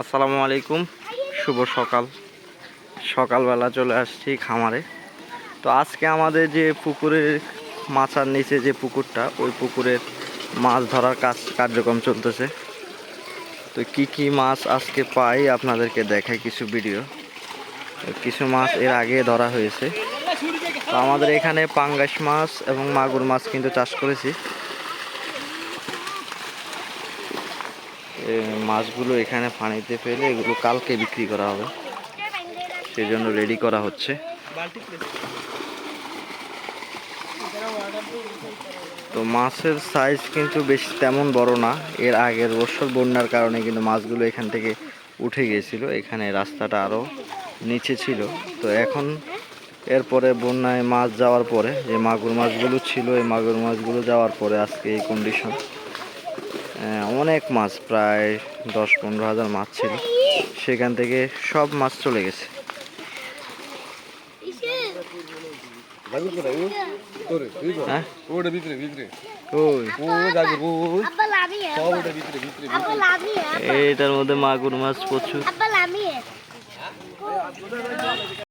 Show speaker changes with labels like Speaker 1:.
Speaker 1: আসসালামু আলাইকুম, শুভ সকাল। সকালবেলা চলে আসছি খামারে। তো আজকে আমাদের যে পুকুরের মাছার নিচে যে পুকুরটা, ওই পুকুরের মাছ ধরার কাজ, কার্যক্রম চলতেছে। তো কি কি মাছ আজকে পাই আপনাদেরকে দেখাই কিছু ভিডিও কিছু মাছ এর আগে ধরা হয়েছে। তো আমাদের এখানে পাঙ্গাস মাছ এবং মাগুর মাছ কিন্তু চাষ করেছি। মাছগুলো এখানে পানিতে ফেলে এগুলো কালকে বিক্রি করা হবে। সেই জন্য রেডি করা হচ্ছে। তো মাছের সাইজ কিন্তু বেশ তেমন বড় না। এর আগের বছর বন্যার কারণে কিন্তু মাছগুলো এখান থেকে উঠে গিয়েছিল। এখানে রাস্তাটা আরও নিচে ছিল। তো এখন এরপরে বন্যায় মাছ যাওয়ার পরে, যে মাগুর মাছগুলো ছিল, এই মাগুর মাছগুলো যাওয়ার পরে আজকে এই কন্ডিশন অনেক মাছ, প্রায় দশ পনেরো হাজার মাছ ছিল। সেখান থেকে সব মাছ চলে গেছে। হ্যাঁ? এইটার মধ্যে মাগুর মাছ প্রচুর।